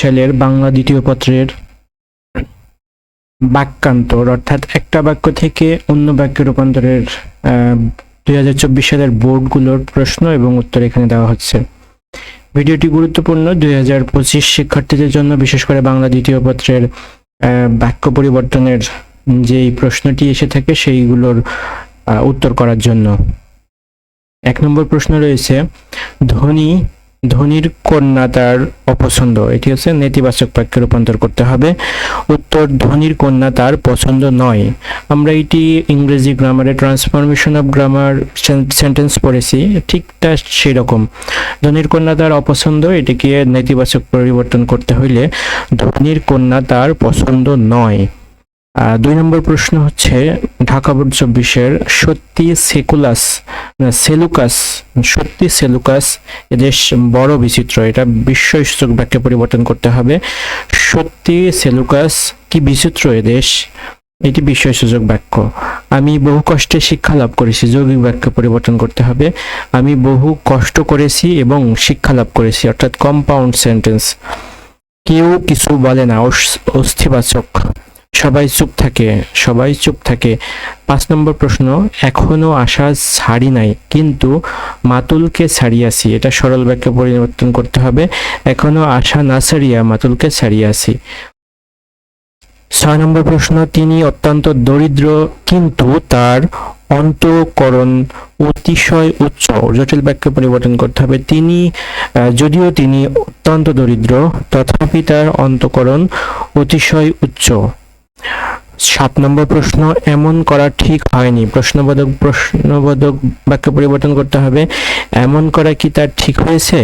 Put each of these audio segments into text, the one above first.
সালের বাংলা দ্বিতীয় পত্রের বাক্যান্তর, অর্থাৎ একটা বাক্য থেকে অন্য বাক্যে রূপান্তরের দুই হাজার চব্বিশ সালের বোর্ডগুলোর প্রশ্ন এবং উত্তর এখানে দেওয়া হচ্ছে। ভিডিওটি গুরুত্বপূর্ণ। দুই হাজার পঁচিশ শিক্ষার্থীদের জন্য, বিশেষ করে বাংলা দ্বিতীয় পত্রের বাক্য পরিবর্তনের যেই প্রশ্নটি এসে থাকে, সেইগুলোর উত্তর করার জন্য। এক নম্বর প্রশ্ন রয়েছে, ধনী ধনীর কন্যা তার অপছন্দ। এটি হচ্ছে নেতিবাচক বাক্যে রূপান্তর করতে হবে। উত্তর, ধনীর কন্যা তার পছন্দ নয়। আমরা এটি ইংরেজি গ্রামারে ট্রান্সফরমেশন অফ গ্রামার সেন্টেন্স পড়েছি। ঠিক তা সেই রকম ধনীর কন্যা তার অপছন্দ, এটিকে নেতিবাচক পরিবর্তন করতে হইলে ধনীর কন্যা তার পছন্দ নয়। দুই নম্বর প্রশ্ন হচ্ছে, ঢাকা বোর্ড চব্বিশের সত্যি সেকুলাস সেলুকাস, সত্যি সেলুকাস এদেশ বড় বিচিত্র, এটা বিস্ময়সূচক বাক্যে পরিবর্তন করতে হবে। সত্যি সেলুকাস কি বিচিত্র এদেশ এটি বিস্ময়সূচক বাক্য আমি বহু কষ্টে শিক্ষা লাভ করেছি, যৌগিক বাক্য পরিবর্তন করতে হবে। আমি বহু কষ্ট করেছি এবং শিক্ষা লাভ করেছি, অর্থাৎ কম্পাউন্ড সেন্টেন্স কেউ কিছু বলে না অস্থিবাচক। সবাই চুপ থাকে, সবাই চুপ থাকে। পাঁচ নম্বর প্রশ্ন, এখনও আশা ছাড়ি নাই, কিন্তু মাতুলকে ছাড়িয়াছি। এটা সরল বাক্যে পরিবর্তন করতে হবে। এখনও আশা না ছাড়িয়া মাতুলকে ছাড়িয়াছি। ছয় নম্বর প্রশ্ন, তিনি অত্যন্ত দরিদ্র, কিন্তু তার অন্তকরণ অতিশয় উচ্চ। জটিল বাক্যে পরিবর্তন করতে হবে। তিনি যদিও তিনি অত্যন্ত দরিদ্র, তথাপি তার অন্তকরণ অতিশয় উচ্চ। সাত নম্বর প্রশ্ন, এমন করা ঠিক হয়নি। প্রশ্নবোধক প্রশ্নবোধক বাক্য পরিবর্তন করতে হবে। এমন করা কি তার ঠিক হয়েছে?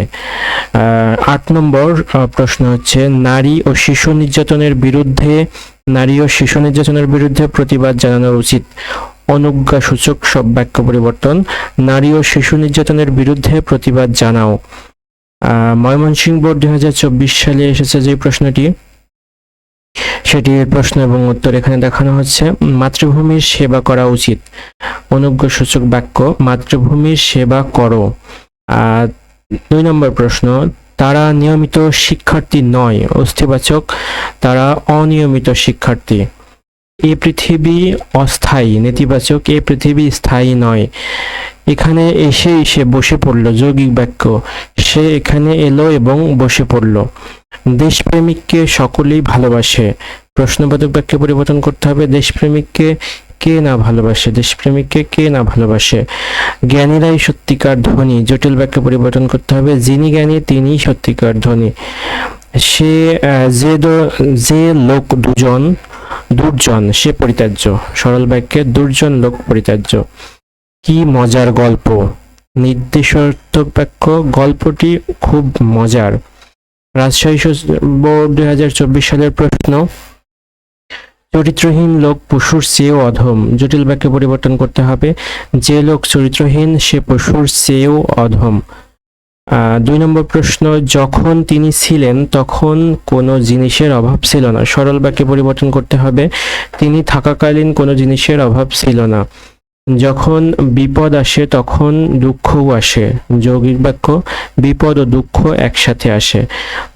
আট নম্বর প্রশ্ন হচ্ছে, নারী ও শিশু নির্যাতনের বিরুদ্ধে, নারী ও শিশু নির্যাতনের বিরুদ্ধে প্রতিবাদ জানানো উচিত। অনুজ্ঞা সূচক সব বাক্য পরিবর্তন। নারী ও শিশু নির্যাতনের বিরুদ্ধে প্রতিবাদ জানাও। ময়মনসিংহ বোর্ড দুই হাজার চব্বিশ সালে এসেছে যে প্রশ্নটি। সেটির প্রশ্ন এবং উত্তর এখানে দেখানো হচ্ছে, মাতৃভূমির সেবা করা উচিত। অনুজ্ঞসূচক বাক্য, মাতৃভূমির সেবা করো। আর দুই নম্বর প্রশ্ন, তারা নিয়মিত শিক্ষার্থী নয়। অস্থিবাচক, তারা অনিয়মিত শিক্ষার্থী। এই পৃথিবী অস্থায়ী, নেতিবাচক এই পৃথিবী স্থায়ী নয়। এখানে এসে এসে বসে পড়ল, যৌগিক বাক্য। সে এখানে এলো এবং বসে পড়ল। দেশপ্রেমিককে সকলেই ভালোবাসে। প্রশ্নবোধক বাক্যে পরিবর্তন করতে হবে, দেশপ্রেমিককে কে না ভালোবাসে? দেশপ্রেমিককে কে না ভালোবাসে? জ্ঞানীরাই সত্যিকার ধনী। জটিল বাক্যে পরিবর্তন করতে হবে, যিনি জ্ঞানী, তিনিই সত্যিকার ধনী। সে যে যে লোক দুজন দুর্জন, সে পরিত্যাজ্য। সরল বাক্যে, দুর্জন লোক পরিত্যাজ্য। কি মজার গল্প। নির্দেশার্থক বাক্য গল্পটি খুব মজার। রাজশাহী বোর্ড দুই হাজার চব্বিশ সালের প্রশ্ন। চরিত্রহীন লোক পশুর চেয়েও অধম। জটিল বাক্যে পরিবর্তন করতে হবে। যে লোক চরিত্রহীন, সে পশুর চেয়েও অধম। দুই নম্বর প্রশ্ন, যখন তিনি ছিলেন তখন কোনো জিনিসের অভাব ছিল না। সরল বাক্যে পরিবর্তন করতে হবে, তিনি থাকাকালীন কোনো জিনিসের অভাব ছিল না। যখন বিপদ আসে তখন দুঃখও আসে। যৌগিক বাক্য, বিপদ ও দুঃখ একসাথে আসে।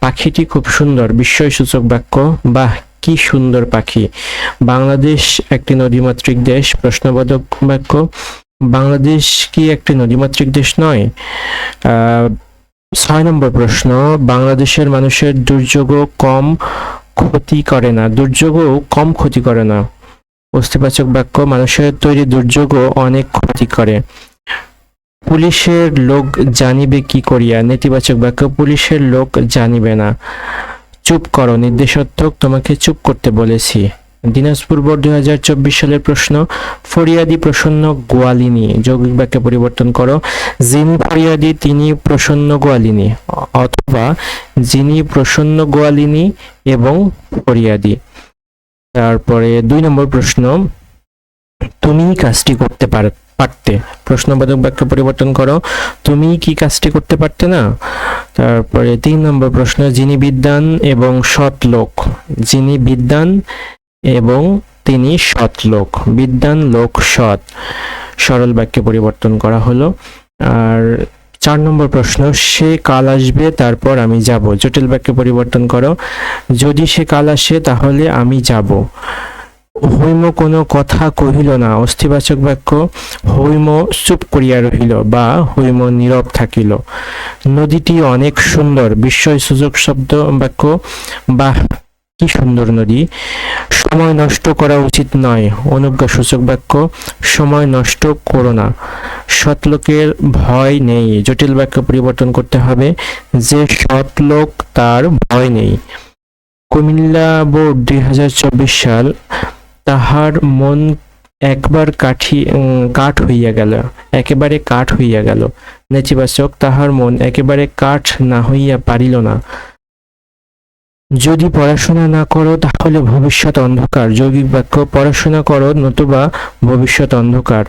পাখিটি খুব সুন্দর, বিস্ময়সূচক বাক্য। বাহ, কি সুন্দর পাখি। বাংলাদেশ একটি নদীমাতৃক দেশ, প্রশ্নবোধক বাক্য। বাংলাদেশ কি একটি নদীমাতৃক দেশ নয়? ছয় নম্বর প্রশ্ন, বাংলাদেশের মানুষের দুর্যোগও কম ক্ষতি করে না। দুর্যোগও কম ক্ষতি করে না। অস্থিবাচক বাক্য, মানুষের তৈরি দুর্যোগও অনেক ক্ষতি করে। পুলিশের লোক জানিবে কি করিয়া? নেতিবাচক বাক্য, পুলিশের লোক জানিবে না। চুপ করো, নির্দেশাত্মক তোমাকে চুপ করতে বলেছি। দিনাজপুর বোর্ড দুই হাজার চব্বিশ সালের প্রশ্ন, ফরিয়াদি প্রসন্ন গোয়ালিনী যৌগিক বাক্যে পরিবর্তন করো। যিনি ফরিয়াদি, তিনি প্রসন্ন গোয়ালিনী অথবা যিনি প্রসন্ন গোয়ালিনী এবং ফরিয়াদি। তারপরে দুই নম্বর প্রশ্ন, তুমি কাজটি করতে পার, পারতে। প্রশ্নবোধক বাক্য পরিবর্তন করো। তুমি কি কাজটি করতে পারতে না? তারপরে তিন নম্বর প্রশ্ন, যিনি বিদ্যান এবং সৎ লোক। যিনি বিদ্যান এবং তিনি সৎ লোক বিদ্যান লোক সৎ। সরল বাক্যে পরিবর্তন করা হলো। আর চার নম্বর প্রশ্ন, সে কাল আসবে, তারপর আমি যাব। জটিল বাক্যে পরিবর্তন করো, যদি সে কাল আসে, তাহলে আমি যাব। হৈম কোনো কথা কহিল না। অস্থিবাচক বাক্য, হৈম চুপ করিয়া রহিল বা হৈম নীরব থাকিল। নদীটি অনেক সুন্দর। বিস্ময় সূচক শব্দ বাক্য বা কি সুন্দর নদী। সময় নষ্ট করা উচিত নয়, অনুজ্ঞা সূচক বাক্য, সময় নষ্ট করো না। সৎলোকের ভয় নেই, জটিল বাক্য পরিবর্তন করতে হবে। যে সৎলোক তার ভয় নেই। কুমিল্লা বোর্ড দুই হাজার চব্বিশ সাল তাহার মন একবার কাঠি কাঠ হইয়া গেল, একেবারে কাঠ হইয়া গেল। নেতিবাচক তাহার মন একেবারে কাঠ না হইয়া পারিল না। যদি পড়াশোনা না করো, তাহলে ভবিষ্যৎ অন্ধকার। যৌগিক বাক্য, পড়াশোনা করো নতুবা ভবিষ্যৎ অন্ধকার।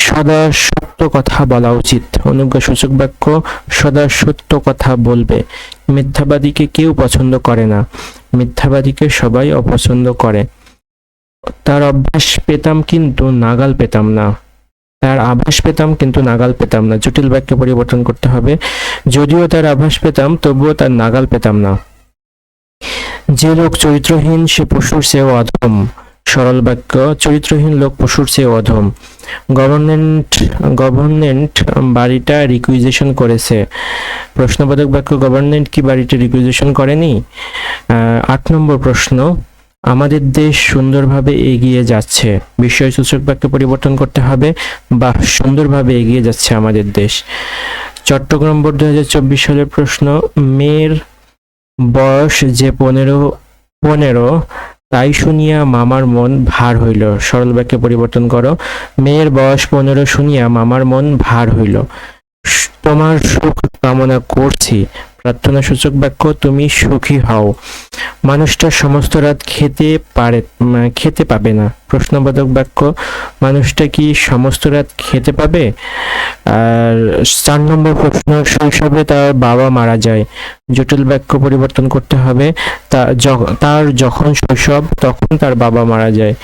সদা সত্য কথা বলা উচিত। অনুজ্ঞা সূচক বাক্য, সদা সত্য কথা বলবে। মিথ্যাবাদীকে কেউ পছন্দ করে না। মিথ্যাবাদীকে সবাই অপছন্দ করে। তার অভ্যাস পেতাম কিন্তু নাগাল পেতাম না। তার আভাস পেতাম কিন্তু নাগাল পেতাম না। জটিল বাক্যে পরিবর্তন করতে হবে। যদিও তার আভাস পেতাম, তবুও তার নাগাল পেতাম না। যে লোক চরিত্রহীন, সে পশুর চেয়েও অধম। সরল বাক্য, চরিত্রহীন লোক পশুর চেয়ে অধম। গভর্নমেন্ট গভর্নমেন্ট বাড়িটা রিকুইজেশন করেছে। প্রশ্নবোধক বাক্য, গভর্নমেন্ট কি বাড়িটা রিকুইজেশন করেনি? আট নম্বর প্রশ্ন, আমাদের দেশ সুন্দরভাবে এগিয়ে যাচ্ছে। বিষয়সূচক বাক্য পরিবর্তন করতে হবে। বা সুন্দরভাবে এগিয়ে যাচ্ছে আমাদের দেশ। চট্টগ্রাম বোর্ড দু হাজার চব্বিশ সালের প্রশ্ন, মেয়ের বয়স যে পনেরো পনেরো, তাই শুনিয়া মামার মন ভার হইল। সরল বাক্যে পরিবর্তন করো। মেয়ের বয়স পনেরো শুনিয়া মামার মন ভার হইল। তোমার সুখ কামনা করছি। প্রার্থনা সূচক বাক্য, তুমি সুখী হও। মানুষটা সমস্ত রাত খেতে পারে খেতে পাবে না। প্রশ্নবোধক বাক্য, মানুষটা কি সমস্ত রাত খেতে পাবে? আর চার নম্বর প্রশ্ন, শৈশবে তার বাবা মারা যায়। জটিল বাক্য পরিবর্তন করতে হবে। তার যখন শৈশব, তখন তার বাবা মারা যায়।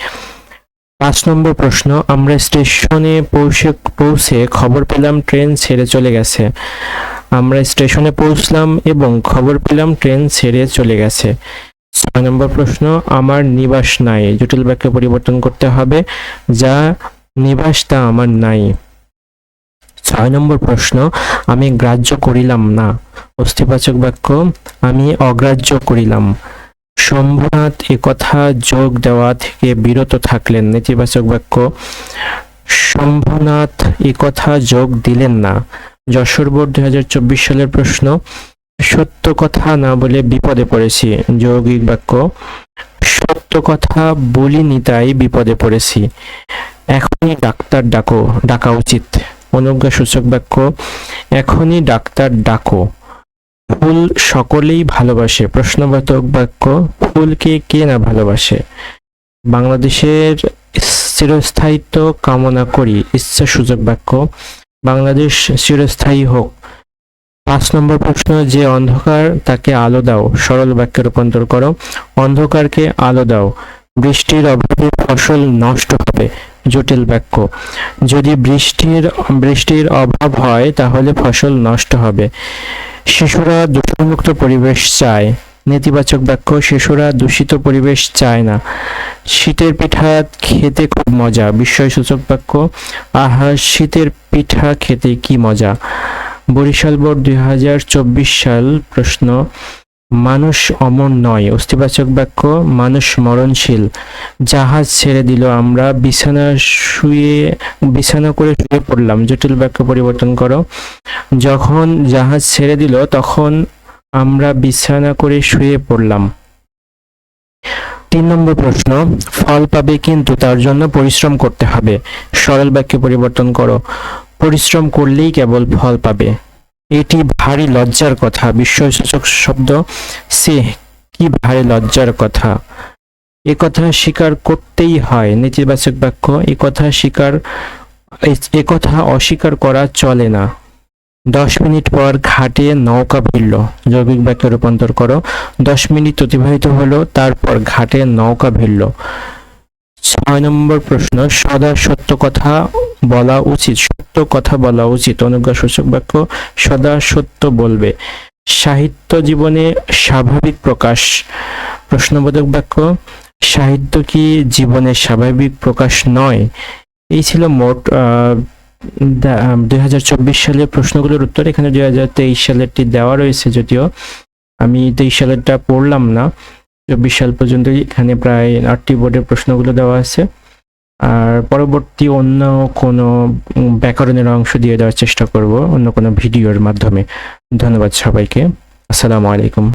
পাঁচ নম্বর প্রশ্ন, আমরা স্টেশনে পৌঁছে পৌঁছে খবর পেলাম, ট্রেন ছেড়ে চলে গেছে। আমরা স্টেশনে পৌঁছলাম এবং খবর পেলাম ট্রেন ছেড়ে চলে গেছে। ছয় নম্বর প্রশ্ন, আমার নিবাস নাই। জটিল বাক্যে পরিবর্তন করতে হবে, যা নিবাস তা আমার নাই। ছয় নম্বর প্রশ্ন, আমি গ্রাহ্য করিলাম না। অস্থিবাচক বাক্য, আমি অগ্রাহ্য করিলাম। শম্ভুনাথ কথা যোগ দেওয়া থেকে বিরত থাকলেন। নেতিবাচক বাক্য, শম্ভুনাথ কথা যোগ দিলেন না। যশোর বোর্ড দুই হাজার চব্বিশ সালের প্রশ্ন, সত্য কথা না বলে বিপদে পড়েছি, যৌগিক বাক্য, সত্য কথা বলিনি তাই বিপদে পড়েছি। এখনই ডাক্তার ডাকো, ডাকা উচিত। অনুজ্ঞা সূচক বাক্য, এখনই ডাক্তার ডাকো। ফুল সকলেই ভালোবাসে, প্রশ্নবাচক বাক্য, ফুলকে কে না ভালোবাসে? বাংলাদেশের চিরস্থায়িত্ব কামনা করি ইচ্ছা সূচক বাক্য বাংলাদেশ চিরস্থায়ী হোক। পাঁচ নম্বর প্রশ্ন, যে অন্ধকার তাকে আলো দাও। সরল বাক্যে রূপান্তর করো। অন্ধকারকে আলো দাও। বৃষ্টির অভাবে ফসল নষ্ট হবে। জটিল বাক্য। যদি বৃষ্টির বৃষ্টির অভাব হয়, তাহলে ফসল নষ্ট হবে। শিশুরা দূষণমুক্ত পরিবেশ চায়। নেতিবাচক বাক্য, শিশুরা দূষিত পরিবেশ চায় না। শীতের পিঠা খেতে খুব মজা, বিস্ময়সূচক বাক্য। আহা, শীতের পিঠা খেতে কি মজা। বরিশাল বোর্ড দুই হাজার চব্বিশ সাল প্রশ্ন, মানুষ অমর নয়। অস্থিবাচক বাক্য, মানুষ মরণশীল। জাহাজ ছেড়ে দিল আমরা, বিছানা শুয়ে, বিছানা করে শুয়ে পড়লাম। জটিল বাক্য পরিবর্তন করো। যখন জাহাজ ছেড়ে দিল, তখন আমরা বিছানা করে শুয়ে পড়লাম। তিন নম্বর প্রশ্ন, ফল পাবে কিন্তু তার জন্য পরিশ্রম করতে হবে। সরল বাক্যে পরিবর্তন করো, পরিশ্রম করলেই কেবল ফল পাবে। এটি ভারী লজ্জার কথা, বিস্ময়সূচক শব্দ। সে কি ভারী লজ্জার কথা? এ কথা স্বীকার করতেই হয়, নেতিবাচক বাক্য। এ কথা স্বীকার, এ কথা অস্বীকার করা চলে না। দশ মিনিট পর ঘাটে নৌকা ভিড়ল। যৌগিক বাক্যে রূপান্তর করো। দশ মিনিট অতিবাহিত হলো, তারপর ঘাটে নৌকা ভিড়ল। ছয় নম্বর প্রশ্ন, সদা সত্য কথা বলা উচিত। সত্য কথা বলা উচিত। অনুজ্ঞাসূচক বাক্য, সদা সত্য বলবে। সাহিত্য জীবনে স্বাভাবিক প্রকাশ। প্রশ্নবোধক বাক্য, সাহিত্য কি জীবনের স্বাভাবিক প্রকাশ নয়? এই ছিল মোট দুই হাজার চব্বিশ সালের প্রশ্নগুলোর উত্তর এখানে দুই হাজার তেইশ সালেরটি দেওয়া রয়েছে যদিও। আমি তেইশ সালেরটা পড়লাম না। চব্বিশ সাল পর্যন্ত এখানে প্রায় আটটি বোর্ডের প্রশ্নগুলো দেওয়া আছে। আর পরবর্তী অন্য কোনো ব্যাকরণের অংশ দিয়ে দেওয়ার চেষ্টা করব অন্য কোনো ভিডিওর মাধ্যমে। ধন্যবাদ সবাইকে। আসসালামু আলাইকুম।